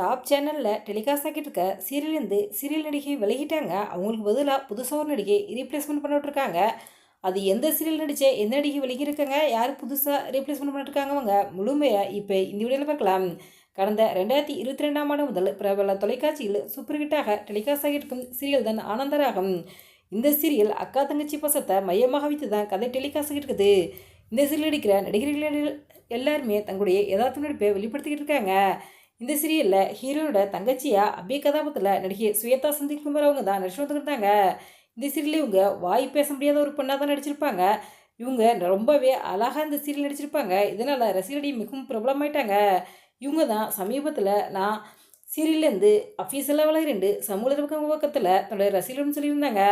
Top சேனலில் telecast ஆகிட்டு இருக்க சீரியல்லேருந்து சீரியல் நடிகை விலகிட்டாங்க. அவங்களுக்கு பதிலாக புதுசாக ஒரு நடிகை ரீப்ளேஸ்மெண்ட் பண்ணிட்டுருக்காங்க. அது எந்த சீரியல் நடித்த எந்த நடிகை விலகியிருக்காங்க யார் புதுசாக ரீப்ளேஸ்மெண்ட் பண்ணிட்டுருக்காங்க அவங்க முழுமையாக இப்போ இந்த வீடியோவில் பார்க்கலாம். கடந்த ரெண்டாயிரத்தி இருபத்தி ரெண்டாம் ஆண்டு முதல் பிரபல தொலைக்காட்சியில் சூப்பர் ஹிட்டாக டெலிகாஸ்ட் ஆகியிருக்கும் சீரியல் தான் ஆனந்தராகும். இந்த சீரியல் அக்கா தங்கச்சி பசத்தை மையமாக வைத்து தான் கதை டெலிகாஸ்ட் ஆகிட்டு இருக்குது இந்த சீரியல் நடிக்கிற நடிகர்கள் எல்லாருமே தங்களுடைய யதார்த்த நடிப்பை வெளிப்படுத்திக்கிட்டு இருக்காங்க இந்த சீரியலில் ஹீரோனோட தங்கச்சியாக அப்படியே கதாபாத்திரத்தில் நடிகை சுவேதா சந்திக்கும் வரவங்க தான் நடிச்சு வந்துருந்தாங்க இந்த சீரியலில் இவங்க வாய் பேச முடியாத ஒரு பொண்ணாக தான் நடிச்சிருப்பாங்க. இவங்க ரொம்பவே அழகாக இந்த சீரியல் நடிச்சிருப்பாங்க. இதனால் ரசிகர்களையும் மிகவும் பிரபலமாயிட்டாங்க. இவங்க தான் சமீபத்தில் நான் சீரியல்லேருந்து அஃபீஷியலாக விளையாண்டு சமூக பக்கத்தில் தன்னோட ரசிகர்கள்னு சொல்லியிருந்தாங்க.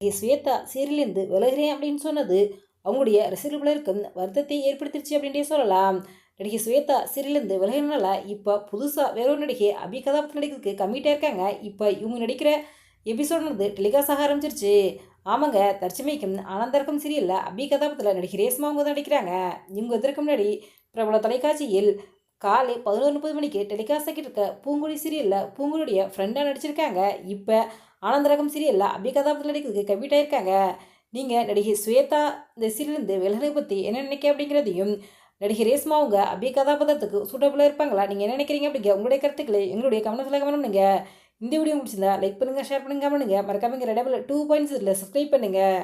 ஸ்வேதா சீரியல்லேருந்து விலகிறேன் அப்படின்னு சொன்னது அவங்களுடைய ரசிகர்கள் இருக்கும் வருத்தத்தை ஏற்படுத்திடுச்சு அப்படின்ட்டே சொல்லலாம். நடிகை ஸ்வேதா சீரியலேருந்து விலகினால இப்போ புதுசாக வேற ஒரு நடிகை அபி கதாபாத்திரம் நடிக்கிறதுக்கு கம்மிட்டாக இருக்காங்க இப்போ இவங்க நடிக்கிற எபிசோட் வந்து ஆக ஆரம்பிச்சிருச்சு. ஆமாங்க தற்சமைக்கும் ஆனந்தர்க்கம் சீரியலில் அபி கதாபாத்திரத்தில் நடிகை ரேஸ்மா அவங்க தான் நடிக்கிறாங்க. இவங்க இதற்கு முன்னாடி பிரபல தொலைக்காட்சியில் காலை பதினோரு முப்பது மணிக்கு டெலிகாஸ்ட் ஆகிட்டு இருக்க பூங்குடி சீரியலில் பூங்குடிய ஃப்ரெண்டாக நடிச்சிருக்காங்க. இப்போ ஆனந்தரகம் சீரியலில் அபி கதாபாத்திரத்தில் நடிக்கிறதுக்கு கம்மிட்டாக இருக்காங்க நீங்கள் நடிகை ஸ்வேதா இந்த சீரியலேருந்து விலகனை பற்றி என்ன நினைக்க அப்படிங்கிறதையும் நடிகை ரேஸ்மா அவங்க அப்படியே கதாபாத்திரத்துக்கு சூட்டபுளாக இருப்பாங்களா? நீங்கள் என்ன நினைக்கிறீங்க அப்படிங்க? உங்களுடைய கருத்துக்களை எங்களுடைய கவனத்தில் கமெண்ட் பண்ணுங்க. இந்த வீடியோ முடிச்சிருந்தா லைக் பண்ணுங்கள் ஷேர் பண்ணுங்கள் பண்ணுங்கள் மறக்காமங்க ரெடபிள் டூ பாயிண்ட்ஸ் இதில் சப்ஸ்கிரைப் பண்ணுங்கள்